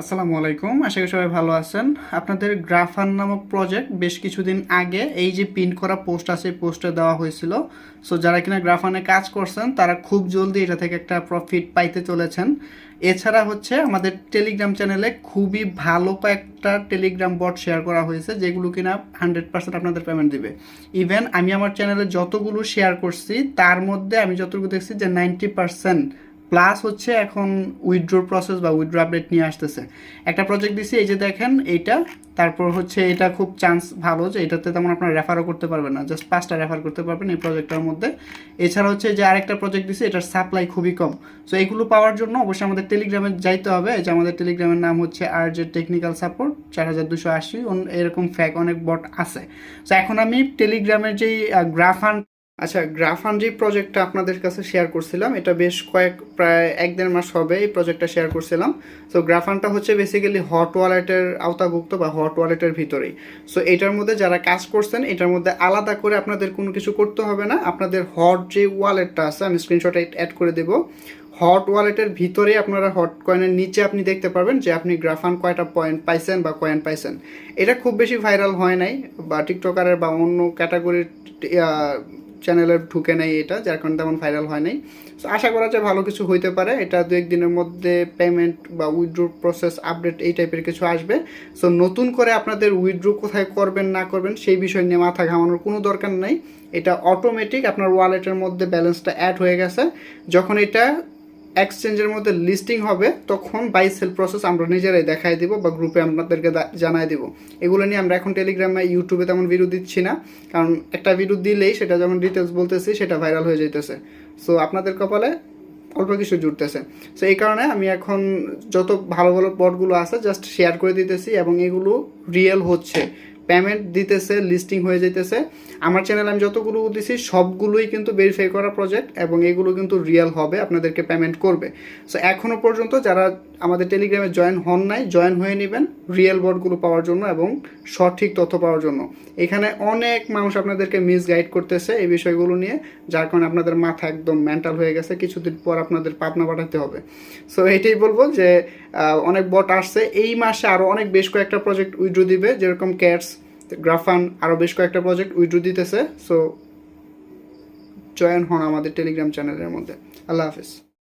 আসসালামু আলাইকুম, আশা করি সবাই ভালো আছেন। আপনাদের গ্রাফার নামক প্রজেক্ট বেশ কিছুদিন আগে এই যে পিন করা পোস্ট আছে, এই পোস্টে দেওয়া হয়েছিল। সো যারা কিনা গ্রাফানে কাজ করছেন, তারা খুব জলদি এটা থেকে একটা প্রফিট পাইতে চলেছেন। এছাড়া হচ্ছে আমাদের টেলিগ্রাম চ্যানেলে খুবই ভালো কয়েকটা টেলিগ্রাম বট শেয়ার করা হয়েছে, যেগুলো কিনা হান্ড্রেড পার্সেন্ট আপনাদের পেমেন্ট দিবে। ইভেন আমি আমার চ্যানেলে যতগুলো শেয়ার করছি, তার মধ্যে আমি যতটুকু দেখছি যে নাইনটি পার্সেন্ট প্লাস হচ্ছে এখন উইথড্র প্রসেস বা উইথড্রো আপডেট নিয়ে আসতেছে। একটা প্রজেক্ট দিছি, এই যে দেখেন এইটা, তারপর হচ্ছে এটা খুব চান্স ভালো যে এটাতে তেমন আপনারা রেফারও করতে পারবেন না জাস্ট পাঁচটা রেফার করতে পারবেন এই প্রজেক্টটার মধ্যে। এছাড়া হচ্ছে যে আরেকটা প্রজেক্ট দিছি, এটার সাপ্লাই খুবই কম। সো এগুলো পাওয়ার জন্য অবশ্যই আমাদের টেলিগ্রামে যাইতে হবে যে আমাদের টেলিগ্রামের নাম হচ্ছে আর যে টেকনিক্যাল সাপোর্ট চার হাজার দুশো আশি এরকম ফ্যাক অনেক বট আছে। সো এখন আমি টেলিগ্রামের যেই গ্রাফান আচ্ছা গ্রাফান যে প্রজেক্টটা আপনাদের কাছে শেয়ার করছিলাম। এটা বেশ কয়েক, প্রায় এক দেড় মাস হবে এই প্রজেক্টটা শেয়ার করছিলাম। সো গ্রাফানটা হচ্ছে বেসিক্যালি হট ওয়ালেটের আওতাভুক্ত বা হট ওয়ালেটের ভিতরেই। সো এটার মধ্যে যারা কাজ করছেন, এটার মধ্যে আলাদা করে আপনাদের কোনো কিছু করতে হবে না। আপনাদের হট যে ওয়ালেটটা আছে, আমি স্ক্রিনশট অ্যাড করে দেবো। হট ওয়ালেটের ভিতরে আপনারা হট কয়েনের নিচে আপনি দেখতে পারবেন যে আপনি গ্রাফান কয়টা পয়েন্ট পাইছেন বা কয়েন পাইছেন। এটা খুব বেশি ভাইরাল হয় নাই, বা টিকটকারের বা অন্য ক্যাটাগরির চ্যানেলে ঢুকে নেই এটা, যার কারণে তেমন ভাইরাল হয় নাই। সো আশা করা যায় ভালো কিছু হইতে পারে। এটা দু একদিনের মধ্যে পেমেন্ট বা উইথড্রো প্রসেস আপডেট এই টাইপের কিছু আসবে। সো নতুন করে আপনাদের উইথড্রো কোথায় করবেন, না করবেন, সেই বিষয় নিয়ে মাথা ঘামানোর কোনো দরকার নাই। এটা অটোমেটিক আপনার ওয়ালেটের মধ্যে ব্যালেন্সটা অ্যাড হয়ে গেছে। যখন এটা এক্সচেঞ্জের মধ্যে লিস্টিং হবে, তখন বাই সেল প্রসেস আমরা নিজেরাই দেখাই দিব বা গ্রুপে আপনাদেরকে জানাই দিব। এগুলো নিয়ে আমরা এখন টেলিগ্রামে ইউটিউবে তেমন ভিডিও দিচ্ছি না, কারণ একটা ভিডিও দিলেই সেটা যখন ডিটেলস বলতেছি, সেটা ভাইরাল হয়ে যাইতেছে। সো আপনাদের কপালে অল্প কিছু জুটতেছে। সো এই কারণে আমি এখন যত ভালো ভালো পটগুলো আছে জাস্ট শেয়ার করে দিতেছি এবং এগুলো রিয়েল হচ্ছে। পেমেন্ট দিতেছে লিস্টিং হয়ে যেতেছে আমার চ্যানেলে আমি যতগুলো দিছি, সবগুলোই কিন্তু ভেরিফাই করা প্রজেক্ট এবং এগুলো কিন্তু রিয়েল হবে, আপনাদেরকে পেমেন্ট করবে। সো এখনও পর্যন্ত যারা আমাদের টেলিগ্রামে জয়েন হন নাই জয়েন হয়ে নেবেন রিয়েল বোর্ডগুলো পাওয়ার জন্য এবং সঠিক তথ্য পাওয়ার জন্য। এখানে অনেক মানুষ আপনাদেরকে মিস গাইড করতেছে এই বিষয়গুলো নিয়ে, যার কারণে আপনাদের মাথা একদম মেন্টাল হয়ে গেছে, কিছুদিন পর আপনাদের পাবনা পাঠাতে হবে। সো এটাই বলব যে অনেক বট আসছে। এই মাসে আরও অনেক বেশ কয়েকটা প্রজেক্ট উইড্রো দিবে, যেরকম ক্যাটস গ্রাফান আরও বেশ কয়েকটা প্রজেক্ট উইড্রো দিতেছে সো জয়েন হন আমাদের টেলিগ্রাম চ্যানেলের মধ্যে। আল্লাহ হাফিজ।